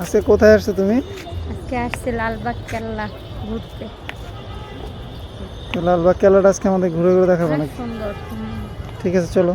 আজকে কোথায় আসছো তুমি? আজকে আসছে লালবাগ কেল্লা ঘুরতে। তো লালবাগ কেল্লাটা আজকে আমাদের ঘুরে ঘুরে দেখাবো নাকি? সুন্দর। ঠিক আছে চলো।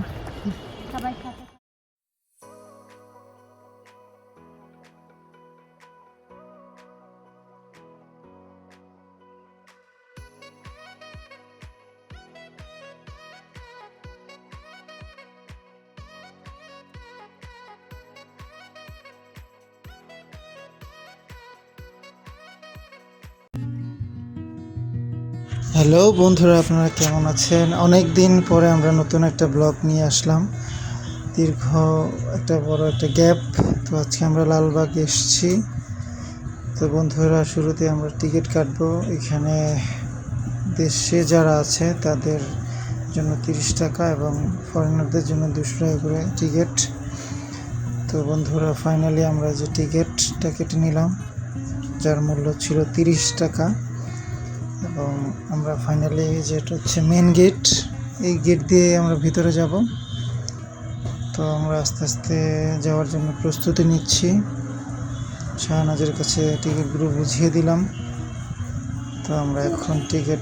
হ্যালো বন্ধুরা, আপনারা কেমন আছেন? অনেক দিন পরে আমরা নতুন একটা ব্লগ নিয়ে আসলাম। দীর্ঘ একটা বড় একটা গ্যাপ। তো আজকে আমরা লালবাগ এসেছি। তো বন্ধুরা, শুরুতে আমরা টিকিট কাটবো। এখানে দেশে যারা আছে, তাদের জন্য তিরিশ টাকা এবং ফরেনারদের জন্য দুশো টাকা করে টিকিট। তো বন্ধুরা ফাইনালি আমরা যে টিকিটটা কেটে নিলাম, যার মূল্য ছিল তিরিশ টাকা। এবং আমরা ফাইনালি যেটা হচ্ছে মেন গেট এই গেট দিয়ে আমরা ভিতরে যাব। তো আমরা আস্তে আস্তে যাওয়ার জন্য প্রস্তুতি নিচ্ছি। শাহনাজের কাছে টিকিটগুলো বুঝিয়ে দিলাম। তো আমরা এখন টিকিট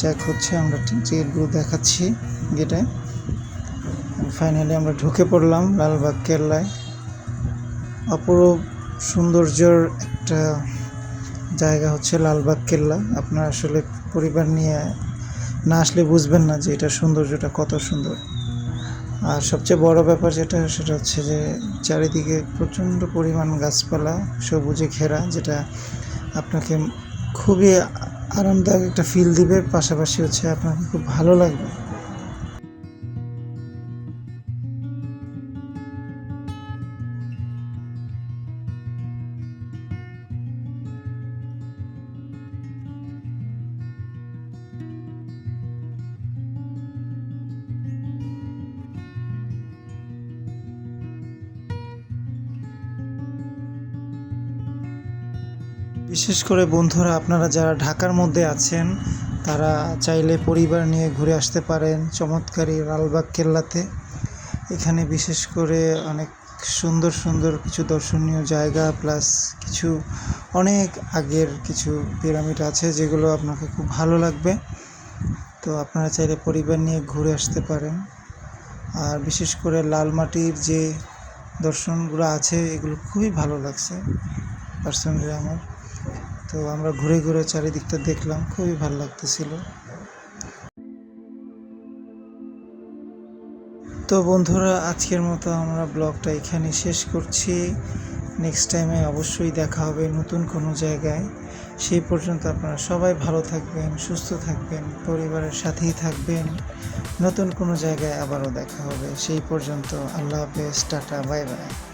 চেক হচ্ছে, আমরা টিকিটগুলো দেখাচ্ছি গেটে ফাইনালি আমরা ঢুকে পড়লাম লালবাগ কেল্লায়। অপরূপ সৌন্দর্যর একটা জায়গা হচ্ছে লালবাগ কেল্লা। আপনার আসলে পরিবার নিয়ে না আসলে বুঝবেন না যে এটা সৌন্দর্যটা কত সুন্দর। আর সবচেয়ে বড় ব্যাপার যেটা, সেটা হচ্ছে যে চারিদিকে প্রচণ্ড পরিমাণ গাছপালা, সবুজে ঘেরা, যেটা আপনাকে খুবই আরামদায়ক একটা ফিল দিবে। পাশাপাশি হচ্ছে আপনাকে খুব ভালো লাগবে। বিশেষ করে বন্ধুরা, আপনারা যারা ঢাকার মধ্যে আছেন, তারা চাইলে পরিবার নিয়ে ঘুরে আসতে পারেন চমৎকারী লালবাগ কেল্লাতে। এখানে বিশেষ করে অনেক সুন্দর সুন্দর কিছু দর্শনীয় জায়গা, প্লাস কিছু অনেক আগের কিছু পিরামিড আছে যেগুলো আপনাকে খুব ভালো লাগবে। তো আপনারা চাইলে পরিবার নিয়ে ঘুরে আসতে পারেন। আর বিশেষ করে লাল মাটির যে দর্শনগুলো আছে, এগুলো খুবই ভালো লাগছে পার্সোনালি আমার। তো আমরা ঘুরে ঘুরে চারিদিকটা দেখলাম, খুবই ভালো লাগতেছিল। তো বন্ধুরা, আজকের মতো আমরা ব্লগটা এখানে শেষ করছি। নেক্সট টাইমে অবশ্যই দেখা হবে নতুন কোনো জায়গায়। সেই পর্যন্ত আপনারা সবাই ভালো থাকবেন, সুস্থ থাকবেন, পরিবারের সাথেই থাকবেন। নতুন কোনো জায়গায় আবারও দেখা হবে। সেই পর্যন্ত আল্লাহ হাফেজ, টাটা, বাই বাই।